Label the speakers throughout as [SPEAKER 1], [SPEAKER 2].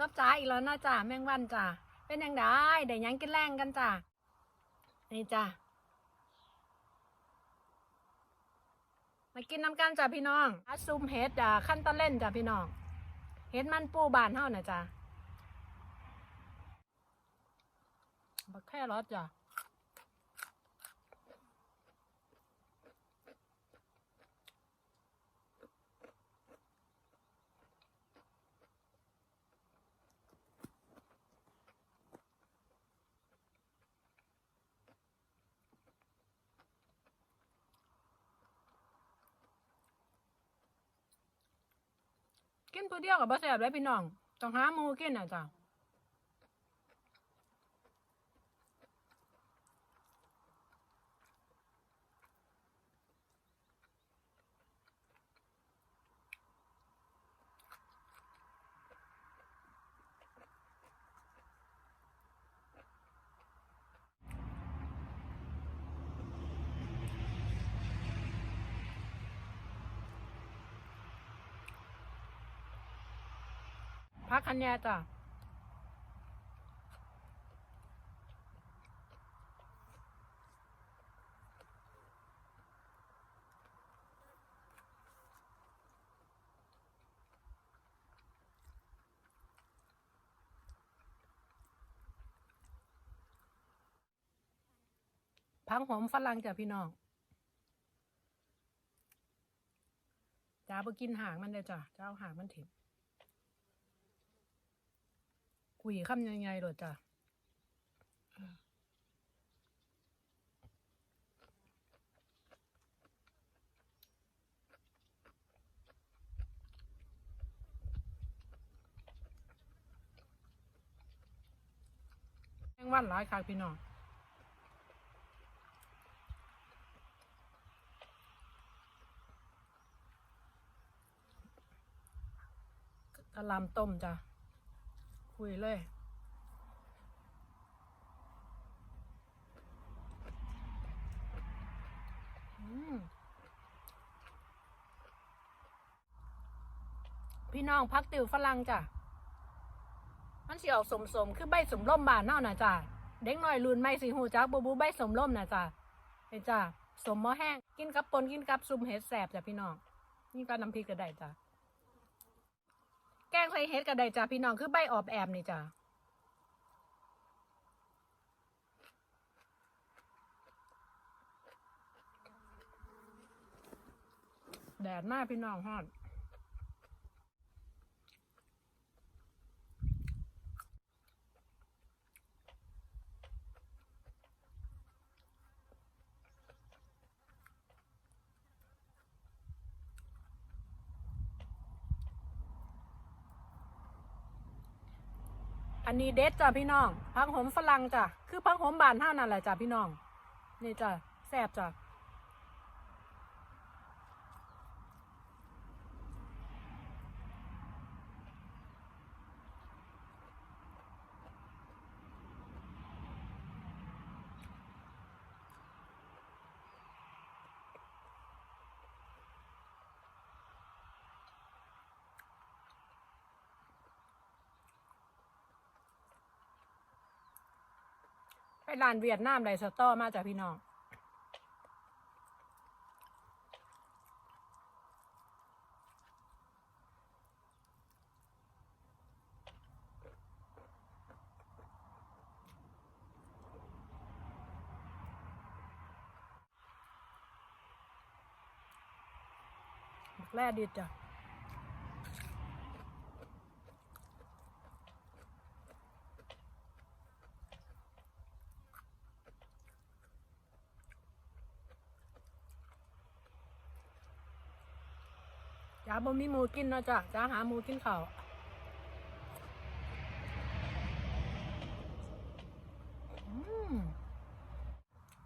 [SPEAKER 1] กับจ้าอีกแล้วนะจ้าแมงวันจ้าเป็นยังไงได้ยังกินแรงกันจ้านี่จ้ามากินน้ำกันจ้าพี่น้องอาซุมเฮ็ดจ้าขั้นตะเล่นจ้าพี่น้องเฮ็ดมันปูบานเท่าน่ะจ้าบักแค่รสจ้า กินตัวเดียวกับบ่แซ่บเลยพี่น้อง ต้องหาหมูกินน่ะจ้ะ พักคันแย่จ้ะพังหอมฝรั่งจ้ะพี่น้องจ้าไปกินหางมันเลยจ้ะจ้าเอาหางมันถิ่ม กุยคำยังไงหรอจ้ะแมงวันหลายค่ะพี่น้องกะลำต้มจ้ะ คุยเลยอืมพี่น้องพักติวฝรั่งจ้ะ มันสิออกสมสมคือใบสมร่มบานเน่าน่ะจ้ะ เด็กน้อยรุ่นไม่สิหูจักบูบูใบสมร่มน่ะจ้ะเฮ้จ้ะ สมมอแห้ง กินกับปนกินกับซุมเห็ดแสบจ้ะพี่น้อง นี่ก็น้ำพริกก็ได้จ้ะ งใส่เฮ็ดก็ได้จ้ะพี่น้องคือใบออบแอบนี่จ้ะแดดมากพี่น้องฮอด อันนี้เด็ดจ้ะพี่น้องพักหอมฝรั่งจ้ะคือพักหอมบานเท่านั่นแหละจ้ะพี่น้อง นี่จ้ะแซ่บจ้ะ ไปร้านเวียดนามไดสตอมาจากพี่น้องแร่ดิดจ้ะ จ้าบ่มีหมูกินเนาะจ้ะจ้าหาหมูกินเขา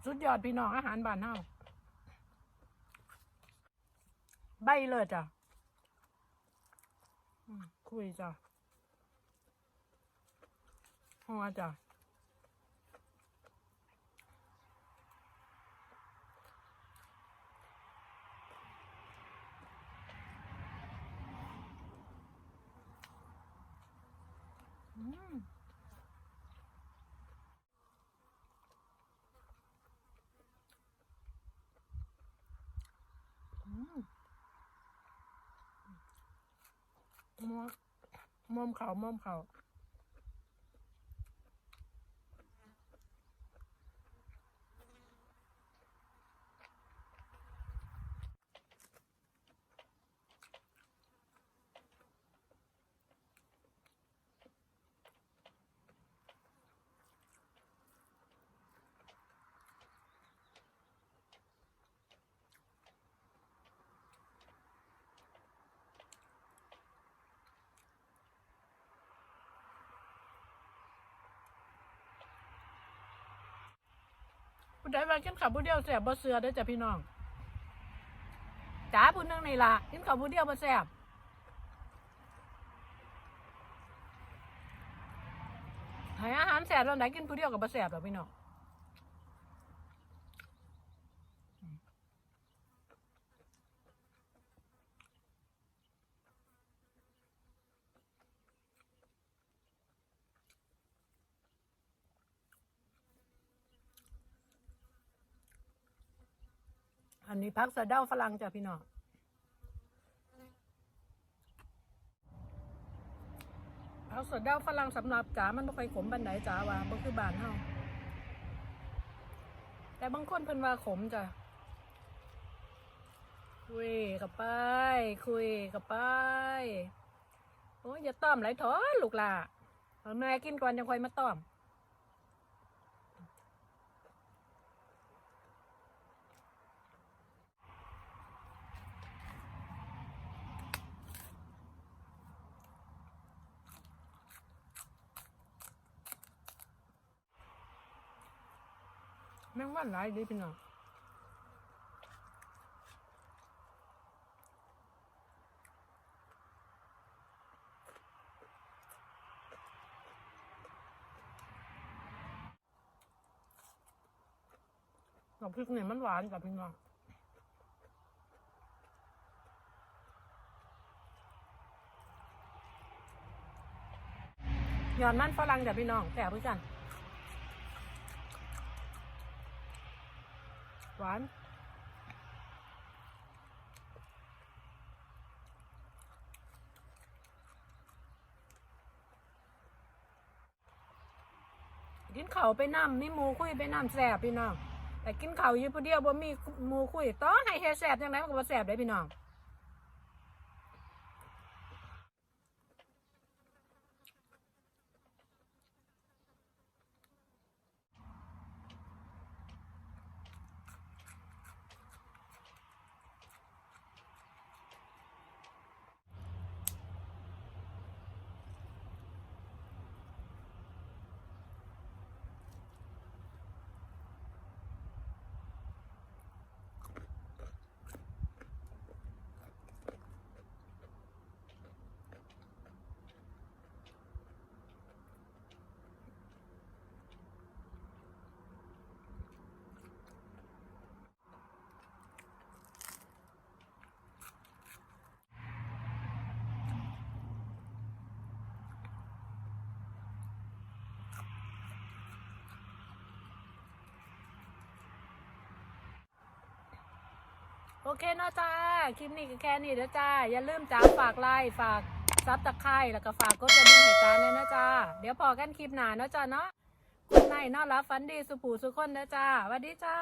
[SPEAKER 1] สุดยอดพี่น้องอาหารบ้านเฮาใบเลยจ้ะอืมคุยจ้ะหัวจ้ะ มอมเขามอมเขา ผู้ใดว่ากินข้าวผู้เดียวแสบบ่เสือได้อจ้ะพี่น้องจ๋าผู้นึงนี่ล่ะกินข้าวผู้เดียวบ่แสบให้อาหารแสบแล้วไหนกินผู้เดียวกับบ่แสบหรอกพี่น้อง อันนี้พักสะเดาฝรั่งจ้ะพี่น้องพักสะเดาฝรั่งสำหรับจ๋ามันบ่ค่อยขมปานใดจ๋าว่าบ่คือบานเฮาแต่บางคนเพิ่นว่าขมจ้ะคุยกับไป คุยกับไป โอ้ยอย่าต้อมไหลถอลูกหล่ะเอาแม่กินก่อนยังค่อยมาต้อม ม่งว่าหลายดีพี่น้องดอกพริกเนี่ยมันหวานกับพี่น้องหย่อนมันฝรั่งจ้ะพี่น้องแต่เพื่อกัน หวาน กินเข่าไปน้ำมีหมูคุยไปน้ำแสบพี่น้อง แต่กินเข่าอยู่ผู้เดียวบ่มีหมูคุยต้องให้เฮดแสบยังไงมันก็บ่แสบได้พี่น้อง อเคเนาะจ้า คลิปนี้ก็แค่นี้แล้วจ้า อย่าลืมจ้าฝากไลค์ฝากซับตะไคร้แล้วก็ฝากกดกระดิ่งให้จ้าเนี่ยนะจ้า เดี๋ยวพอกันคลิปหน้าเนาะจ้าเนาะคุณนายนอนรับฟันดีสุผูสุคนนะจ้าสวัสดีจ้า